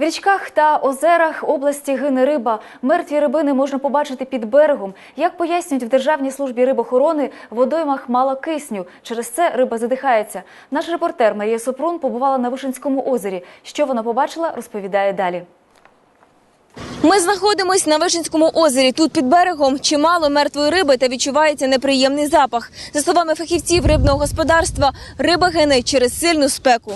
В річках та озерах області гине риба. Мертві рибини можна побачити під берегом. Як пояснюють в Державній службі рибохорони, в водоймах мало кисню. Через це риба задихається. Наш репортер Марія Супрун побувала на Вишинському озері. Що вона побачила, розповідає далі. Ми знаходимось на Вишинському озері. Тут під берегом чимало мертвої риби та відчувається неприємний запах. За словами фахівців рибного господарства, риба гине через сильну спеку.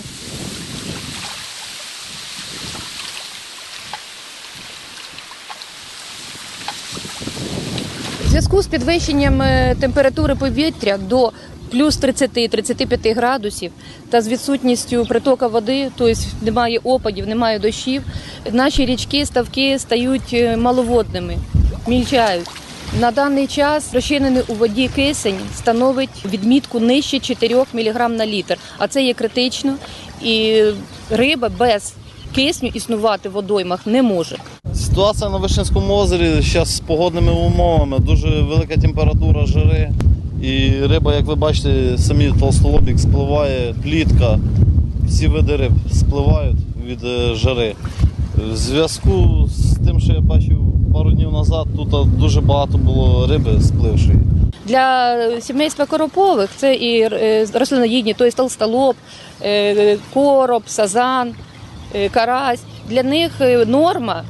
В зв'язку з підвищенням е, температури повітря до плюс 30-35 градусів та з відсутністю притока води, тобто немає опадів, немає дощів, наші річки, ставки стають е, маловодними, мільчають. На даний час розчинений у воді кисень становить відмітку нижче 4 мг на літр, а це є критично, і риба без кисню існувати в водоймах не може. Ситуація на Вишинському озері зараз з погодними умовами, дуже велика температура жири. І риба, як ви бачите, самі толстолобік спливає, плітка, всі види риб спливають від е, жари. В зв'язку з тим, що я бачив пару днів назад, тут дуже багато було риби сплившої. Для сімейства коропових це і е, рослиноїдні, тобто толстолоб, е, короб, сазан, е, карась. Для них е, норма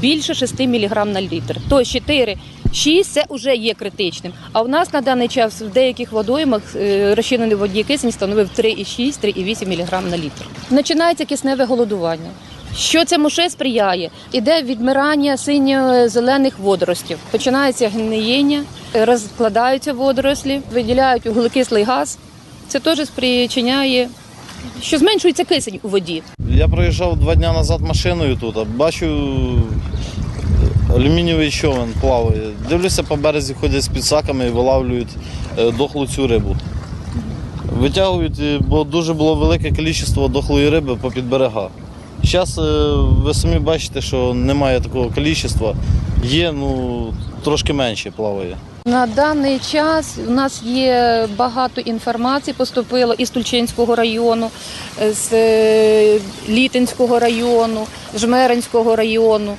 більше 6 мг на літр. Тобто 4 6 це вже є критичним. А у нас на даний час в деяких водоймах е, розчинений в воді кисень становив 3,6-3,8 мг на літр. Починається кисневе голодування. Що цьому ще сприяє? Іде відмирання синьо-зелених водоростів. Починається гниєння, розкладаються водорослі, виділяють вуглекислий газ. Це теж спричиняє, що зменшується кисень у воді. Я проїжджав два дні назад машиною тут, а бачу алюмінієвий човен плаває. Дивлюся, по березі ходять з підсаками і вилавлюють е, дохлу цю рибу. Витягують, е, бо дуже було велике кількість дохлої риби по під берега. Зараз ви самі бачите, що немає такого кількості. Є, ну трошки менше плаває. На даний час у нас є багато інформації, поступило із Тульчинського району, з е, Літинського району, Жмеринського району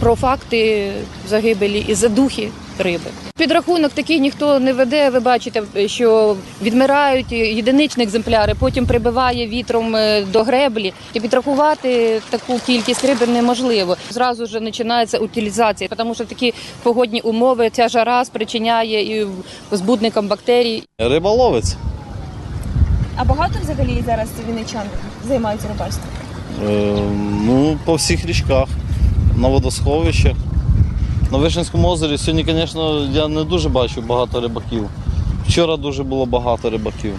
про факти загибелі і задухи риби. Підрахунок такий ніхто не веде. Ви бачите, що відмирають єдиничні екземпляри, потім прибиває вітром е, до греблі. І підрахувати таку кількість риби неможливо. Зразу ж починається утилізація, тому що такі погодні умови ця жара спричиняє і збудникам бактерій. Риба ловиться. А багато взагалі зараз вінничан займаються рибальством? Е, ну, по всіх річках, на водосховищах. На Вишинському озері сьогодні, звісно, я не дуже бачу багато рибаків. Вчора дуже було багато рибаків.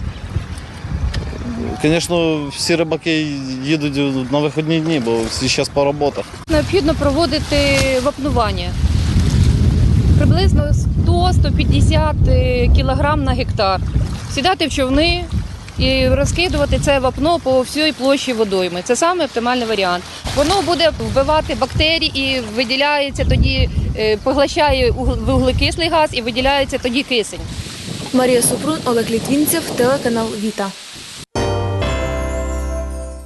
Звісно, всі рибаки їдуть на вихідні дні, бо всі зараз по роботах. Необхідно проводити вапнування. Приблизно 100-150 кілограм на гектар. Сідати в човни і розкидувати це вапно по всій площі водойми. Це саме оптимальний варіант. Воно буде вбивати бактерії і виділяється тоді, е, поглощає угл- вуглекислий газ і виділяється тоді кисень. Марія Супрун, Олег Літвінцев, телеканал Віта.